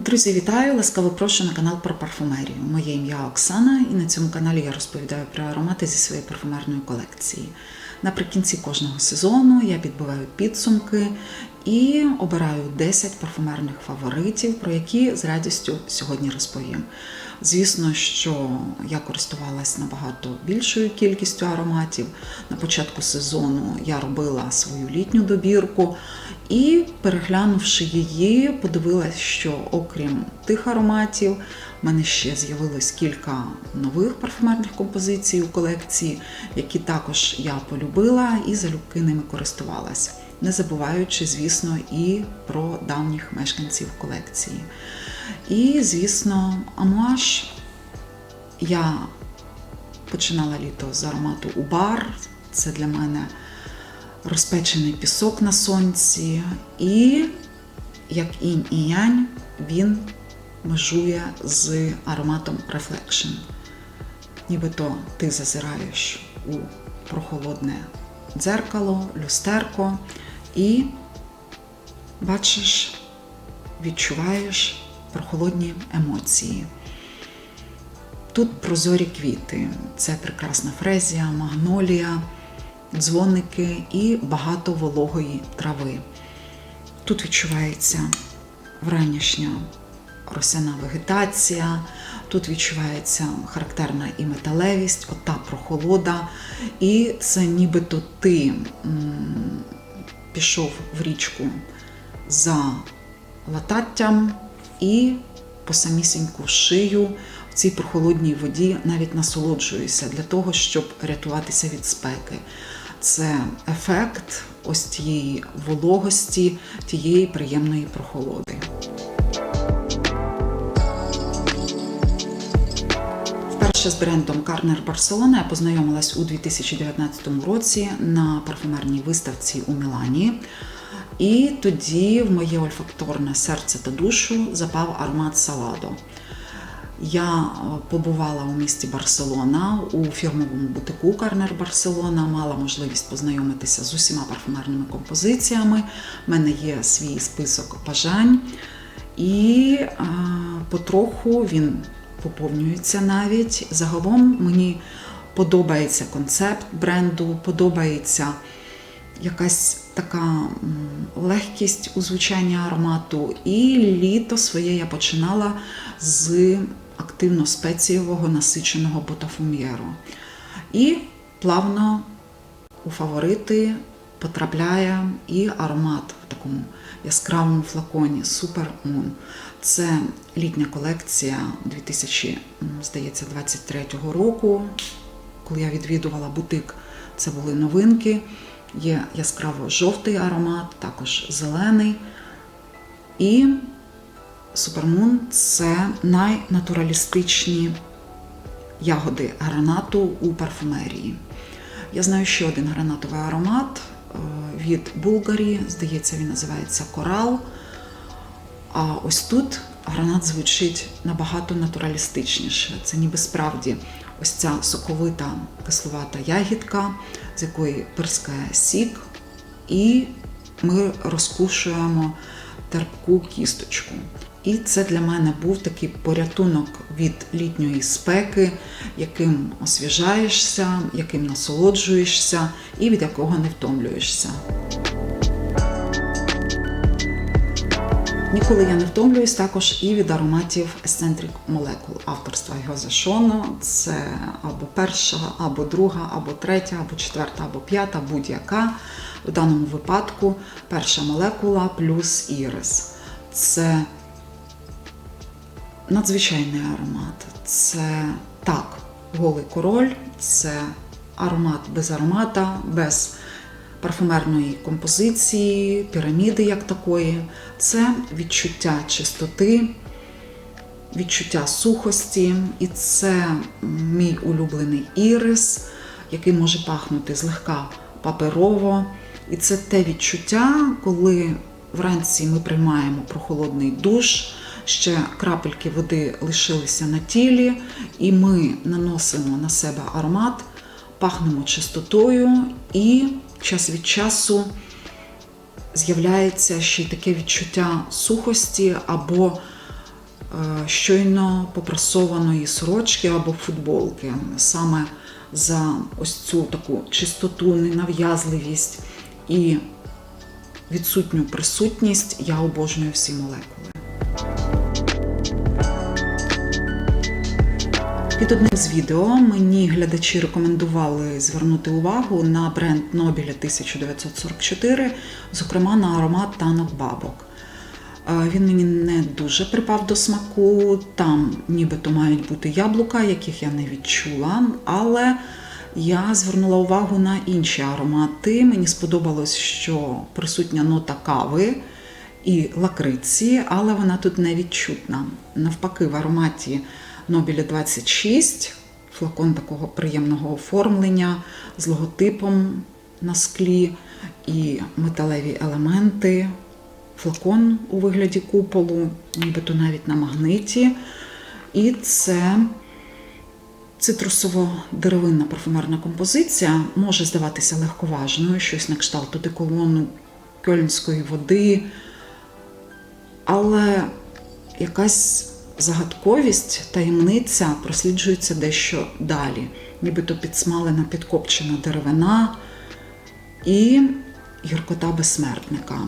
Друзі, вітаю! Ласкаво прошу на канал про парфумерію. Моє ім'я Оксана, і на цьому каналі я розповідаю про аромати зі своєї парфумерної колекції. Наприкінці кожного сезону я підбиваю підсумки і обираю 10 парфумерних фаворитів, про які з радістю сьогодні розповім. Звісно, що я користувалась набагато більшою кількістю ароматів. На початку сезону я робила свою літню добірку і, переглянувши її, подивилась, що окрім тих ароматів, в мене ще з'явилось кілька нових парфумерних композицій у колекції, які також я полюбила і залюбки ними користувалась. Не забуваючи, звісно, і про давніх мешканців колекції. І, звісно, амуаж я починала літо з аромату Убар. Це для мене розпечений пісок на сонці. І, як інь і янь, він межує з ароматом Reflection. Нібито ти зазираєш у прохолодне дзеркало, люстерко і бачиш, відчуваєш прохолодні емоції. Тут прозорі квіти, це прекрасна фрезія, магнолія, дзвоники і багато вологої трави. Тут відчувається вранішня росяна вегетація, тут відчувається характерна і металевість, ота прохолода. І це нібито ти пішов в річку за лататтям і по самісіньку шию в цій прохолодній воді навіть насолоджуюся для того, щоб рятуватися від спеки. Це ефект ось тієї вологості, тієї приємної прохолоди. Вперше з брендом Карнер Барселона я познайомилась у 2019 році на парфумерній виставці у Мілані. І тоді в моє ольфакторне серце та душу запав аромат Саладо. Я побувала у місті Барселона у фірмовому бутику Карнер Барселона, мала можливість познайомитися з усіма парфумерними композиціями. У мене є свій список бажань, і а, потроху він поповнюється навіть. Загалом мені подобається концепт бренду, подобається якась така легкість у звучанні аромату. І літо своє я починала з активно спецієвого насиченого ботафум'єру. І плавно у фаворити потрапляє і аромат в такому яскравому флаконі Super Moon. Це літня колекція 2023 року. Коли я відвідувала бутик, це були новинки. Є яскраво-жовтий аромат, також зелений. І Супермун це найнатуралістичні ягоди гранату у парфумерії. Я знаю ще один гранатовий аромат від Булгарі, здається, він називається Корал. А ось тут гранат звучить набагато натуралістичніше. Це ніби справді ось ця соковита кисловата ягідка, з якої пирскає сік, і ми розкушуємо терпку кісточку. І це для мене був такий порятунок від літньої спеки, яким освіжаєшся, яким насолоджуєшся і від якого не втомлюєшся. Ніколи я не втомлююсь також і від ароматів Eccentric Molecule авторства Гьозе Шоно. Це або перша, або друга, або третя, або четверта, або п'ята, будь-яка. В даному випадку перша молекула плюс ірис. Це надзвичайний аромат. Це так, голий король, це аромат без аромата, без парфумерної композиції, піраміди як такої. Це відчуття чистоти, відчуття сухості, і це мій улюблений ірис, який може пахнути злегка паперово. І це те відчуття, коли вранці ми приймаємо прохолодний душ, ще крапельки води лишилися на тілі, і ми наносимо на себе аромат, пахнемо чистотою і час від часу з'являється ще й таке відчуття сухості або е, щойно попрасованої сорочки або футболки. Саме за ось цю таку чистоту, ненав'язливість і відсутню присутність я обожнюю всі молекули. Під одним з відео мені глядачі рекомендували звернути увагу на бренд Нобіля 1944, зокрема на аромат танок бабок. Е, Він мені не дуже припав до смаку. Там нібито мають бути яблука, яких я не відчула, але я звернула увагу на інші аромати. Мені сподобалось, що присутня нота кави і лакриці, але вона тут не відчутна. Навпаки, в ароматі Нобіля 26 флакон такого приємного оформлення з логотипом на склі. І металеві елементи, флакон у вигляді куполу, нібито навіть на магниті. І це цитрусово-деревинна парфумерна композиція. Може здаватися легковажною, щось на кшталт одеколону кельнської води, але якась загадковість, таємниця просліджується дещо далі, нібито підсмалена, підкопчена деревина і гіркота безсмертника.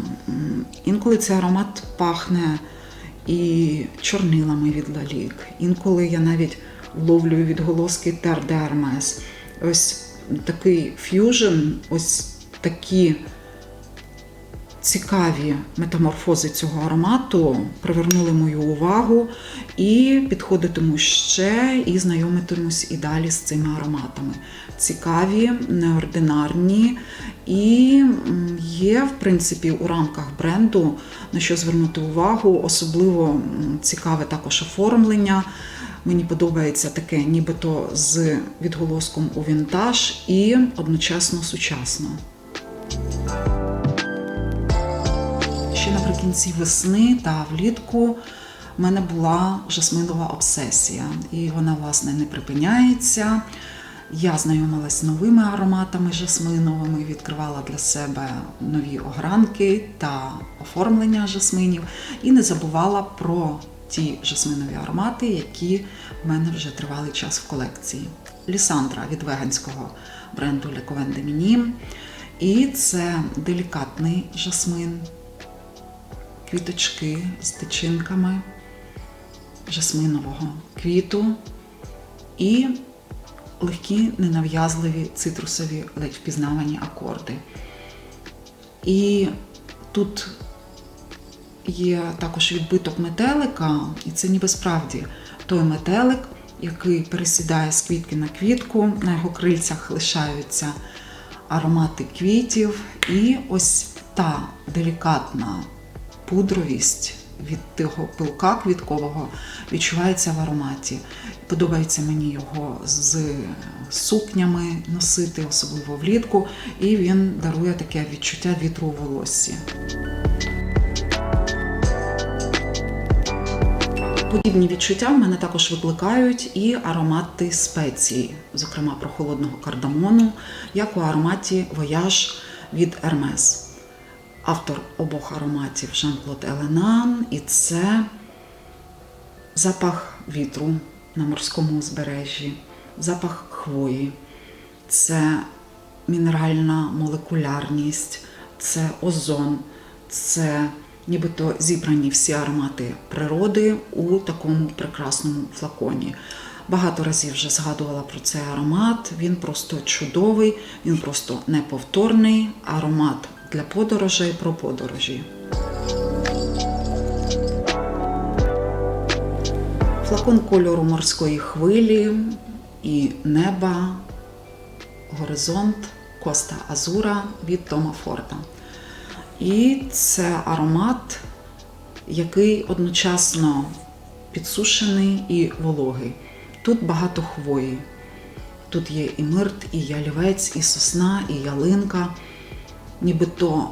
Інколи цей аромат пахне і чорнилами від лалік. Інколи я навіть вловлюю відголоски Тер де Hermes. Ось такий ф'южн, ось такі цікаві метаморфози цього аромату привернули мою увагу і підходитиму ще і знайомитимусь і далі з цими ароматами. Цікаві, неординарні і є, в принципі, у рамках бренду на що звернути увагу. Особливо цікаве також оформлення. Мені подобається таке, нібито з відголоском у вінтаж і одночасно сучасно. Наприкінці весни та влітку в мене була жасминова обсесія, і вона, власне, не припиняється. Я знайомилась з новими ароматами жасминовими, відкривала для себе нові огранки та оформлення жасминів, і не забувала про ті жасминові аромати, які в мене вже тривалий час в колекції. Лісандра від веганського бренду Coven de І це делікатний жасмин, квіточки з тичинками жасминового квіту і легкі, ненав'язливі цитрусові, ледь впізнавані акорди. І тут є також відбиток метелика, і це ніби справді той метелик, який пересідає з квітки на квітку, на його крильцях лишаються аромати квітів, і ось та делікатна пудровість від того пилка квіткового відчувається в ароматі. Подобається мені його з сукнями носити, особливо влітку, і він дарує таке відчуття вітру у волоссі. Подібні відчуття в мене також викликають і аромати спецій, зокрема прохолодного кардамону, як у ароматі Voyage від Hermes. Автор обох ароматів Жан-Клод Еленан, і це запах вітру на морському узбережжі, запах хвої, це мінеральна молекулярність, це озон, це нібито зібрані всі аромати природи у такому прекрасному флаконі. Багато разів вже згадувала про цей аромат. Він просто чудовий, він просто неповторний аромат для подорожей про подорожі. Флакон кольору морської хвилі і неба, горизонт Коста Азура від Тома Форда. І це аромат, який одночасно підсушений і вологий. Тут багато хвої. Тут є і мирт, і ялівець, і сосна, і ялинка. Нібито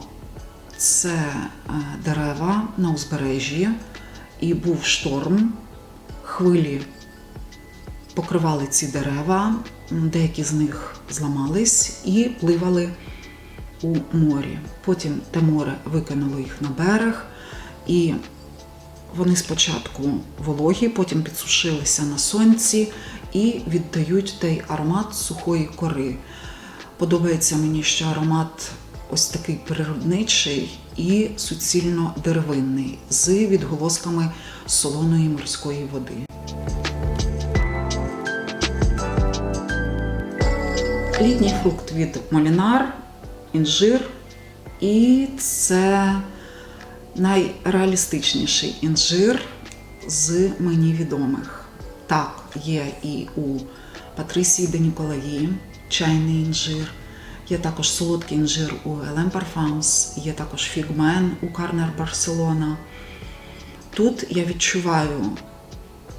це е, дерева на узбережжі, і був шторм, хвилі покривали ці дерева, деякі з них зламались і пливали у морі. Потім те море викинуло їх на берег, і Вони спочатку вологі, потім підсушилися на сонці і віддають той аромат сухої кори. Подобається мені, що аромат ось такий природничий і суцільно деревинний, з відголосками солоної морської води. Літній фрукт від Молінар, інжир, і це найреалістичніший інжир з мені відомих. Так, є і у Патрисії де Ніколаї чайний інжир, є також солодкий інжир у Елем Парфамс, є також фігмен у Карнер Барселона. Тут я відчуваю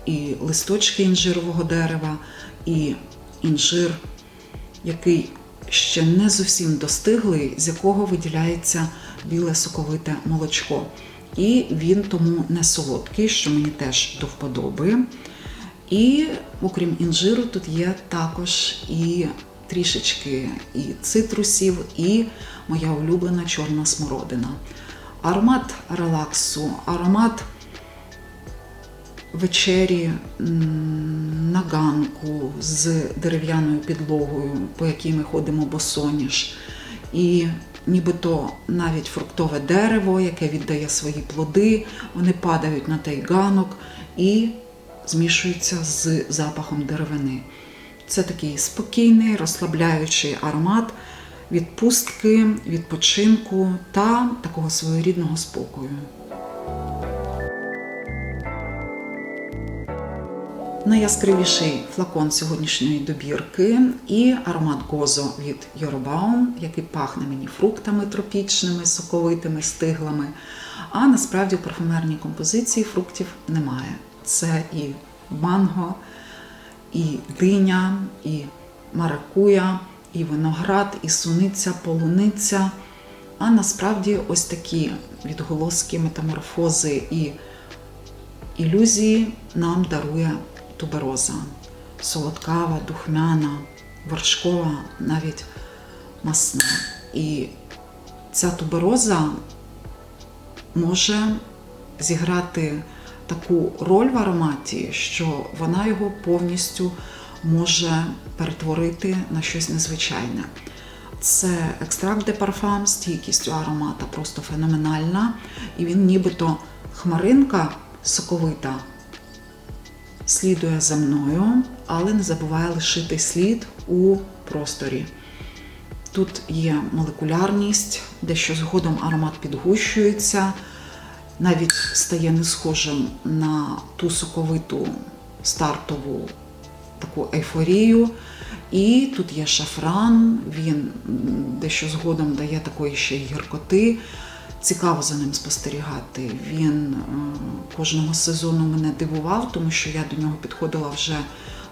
і листочки інжирового дерева, і інжир, який ще не зовсім достиглий, з якого виділяється біле соковите молочко. І він тому не солодкий, що мені теж до вподоби. І окрім інжиру, тут є також і трішечки і цитрусів, і моя улюблена чорна смородина. Аромат релаксу, аромат вечері на ганку з дерев'яною підлогою, по якій ми ходимо босоніж. І нібито навіть фруктове дерево, яке віддає свої плоди, вони падають на той ганок і змішуються з запахом деревини. Це такий спокійний, розслабляючий аромат відпустки, відпочинку та такого своєрідного спокою. Найяскравіший флакон сьогоднішньої добірки і аромат Гозо від Yorubaum, який пахне мені фруктами тропічними, соковитими, стиглами. А насправді в парфумерній композиції фруктів немає. Це і манго, і диня, і маракуя, і виноград, і суниця, полуниця. А насправді ось такі відголоски, метаморфози і ілюзії нам дарує тубероза. Солодкава, духмяна, вершкова, навіть масна. І ця тубероза може зіграти таку роль в ароматі, що вона його повністю може перетворити на щось незвичайне. Це екстракт де парфам, стійкість у аромата просто феноменальна. І він нібито хмаринка соковита слідує за мною, але не забуває лишити слід у просторі. Тут є молекулярність, дещо згодом аромат підгущується, навіть стає не схожим на ту соковиту стартову таку ейфорію. І тут є шафран, він дещо згодом дає такої ще гіркоти. Цікаво за ним спостерігати. Він е, кожного сезону мене дивував, тому що я до нього підходила вже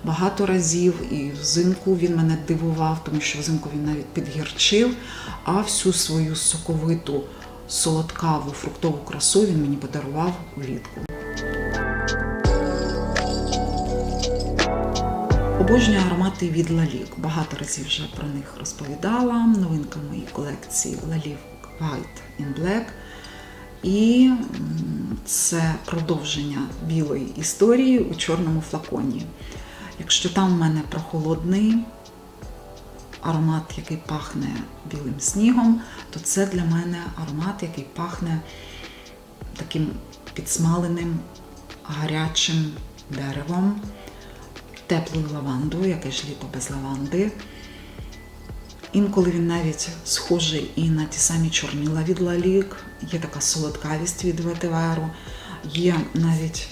багато разів, і взимку він мене дивував, тому що взимку він навіть підгірчив, а всю свою соковиту, солодкаву фруктову красу він мені подарував влітку. Обожнюю аромати від Лалік. Багато разів вже про них розповідала. Новинка моєї колекції Лалік White in Black. І це продовження білої історії у чорному флаконі. Якщо там в мене прохолодний аромат, який пахне білим снігом, то це для мене аромат, який пахне таким підсмаленим гарячим деревом, теплою лавандою, яке ж літо без лаванди. Інколи він навіть схожий і на ті самі чорніла від лалік, є така солодкавість від ветиверу, є навіть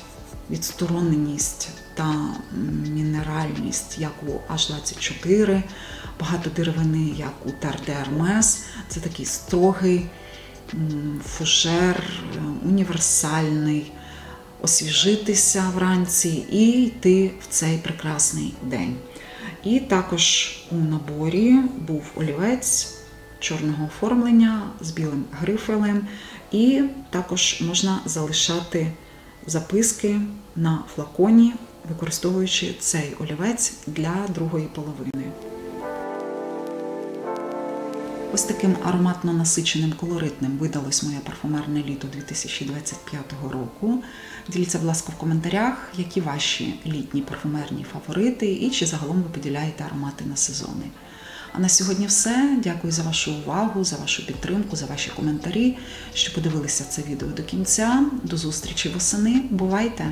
відстороненість та мінеральність, як у H24, багато деревини, як у Terre d'Hermes. Це такий строгий фужер, універсальний, освіжитися вранці і йти в цей прекрасний день. І також у наборі був олівець чорного оформлення з білим грифелем, і також можна залишати записки на флаконі, використовуючи цей олівець для другої половини. Ось таким ароматно насиченим колоритним видалось моє парфумерне літо 2025 року. Діліться, будь ласка, в коментарях, які ваші літні парфумерні фаворити і чи загалом ви поділяєте аромати на сезони. А на сьогодні все. Дякую за вашу увагу, за вашу підтримку, за ваші коментарі, що подивилися це відео до кінця. До зустрічі восени. Бувайте!